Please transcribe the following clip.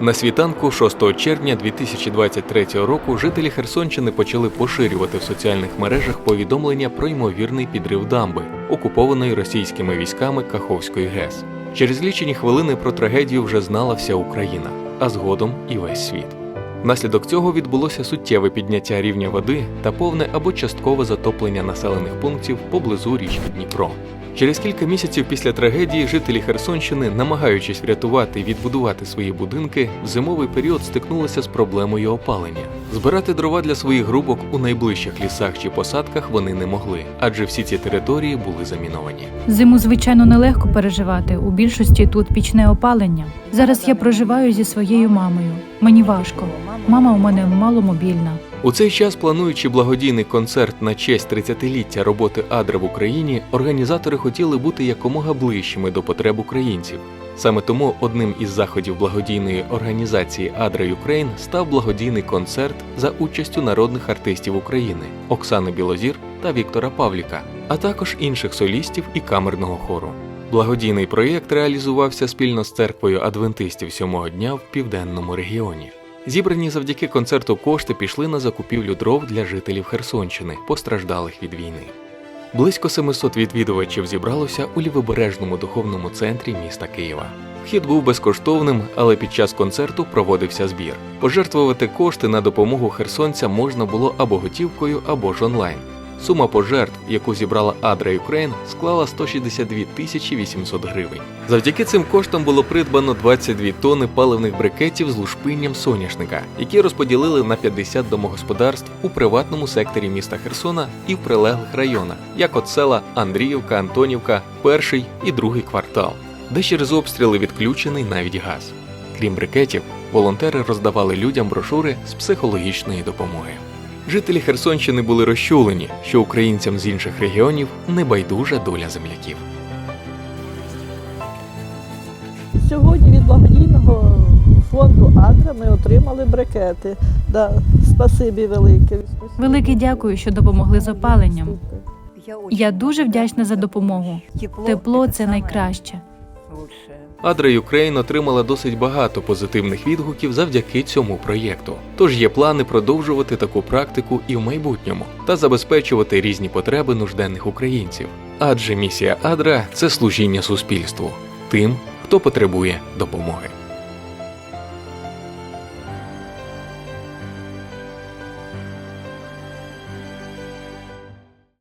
На світанку 6 червня 2023 року жителі Херсонщини почали поширювати в соціальних мережах повідомлення про ймовірний підрив дамби, окупованої російськими військами Каховської ГЕС. Через лічені хвилини про трагедію вже знала вся Україна, а згодом і весь світ. Внаслідок цього відбулося суттєве підняття рівня води та повне або часткове затоплення населених пунктів поблизу річки Дніпро. Через кілька місяців після трагедії жителі Херсонщини, намагаючись врятувати і відбудувати свої будинки, в зимовий період стикнулися з проблемою опалення. Збирати дрова для своїх грубок у найближчих лісах чи посадках вони не могли, адже всі ці території були заміновані. Зиму, звичайно, нелегко переживати. У більшості тут пічне опалення. Зараз я проживаю зі своєю мамою. Мені важко. Мама у мене маломобільна. У цей час, плануючи благодійний концерт на честь 30-ліття роботи Адра в Україні, організатори хотіли бути якомога ближчими до потреб українців. Саме тому одним із заходів благодійної організації Адра Юкрейн став благодійний концерт за участю народних артистів України Оксани Білозір та Віктора Павліка, а також інших солістів і камерного хору. Благодійний проєкт реалізувався спільно з церквою адвентистів сьомого дня в південному регіоні. Зібрані завдяки концерту кошти пішли на закупівлю дров для жителів Херсонщини, постраждалих від війни. Близько 700 відвідувачів зібралося у лівобережному духовному центрі міста Києва. Вхід був безкоштовним, але під час концерту проводився збір. Пожертвувати кошти на допомогу херсонцям можна було або готівкою, або ж онлайн. Сума пожертв, яку зібрала Адра Юкрейн, склала 162 тисячі 800 гривень. Завдяки цим коштам було придбано 22 тонни паливних брикетів з лушпинням соняшника, які розподілили на 50 домогосподарств у приватному секторі міста Херсона і в прилеглих районах, як от села Андріївка, Антонівка, перший і другий квартал, де через обстріли відключений навіть газ. Крім брикетів, волонтери роздавали людям брошури з психологічної допомоги. Жителі Херсонщини були розчулені, що українцям з інших регіонів не байдужа доля земляків. Сьогодні від благодійного фонду Адра ми отримали брикети. Да, спасибі велике. Велике дякую, що допомогли з опаленням. Я дуже вдячна за допомогу. Тепло це найкраще. Адра Юкрейн отримала досить багато позитивних відгуків завдяки цьому проєкту. Тож є плани продовжувати таку практику і в майбутньому та забезпечувати різні потреби нужденних українців. Адже місія Адра це служіння суспільству тим, хто потребує допомоги.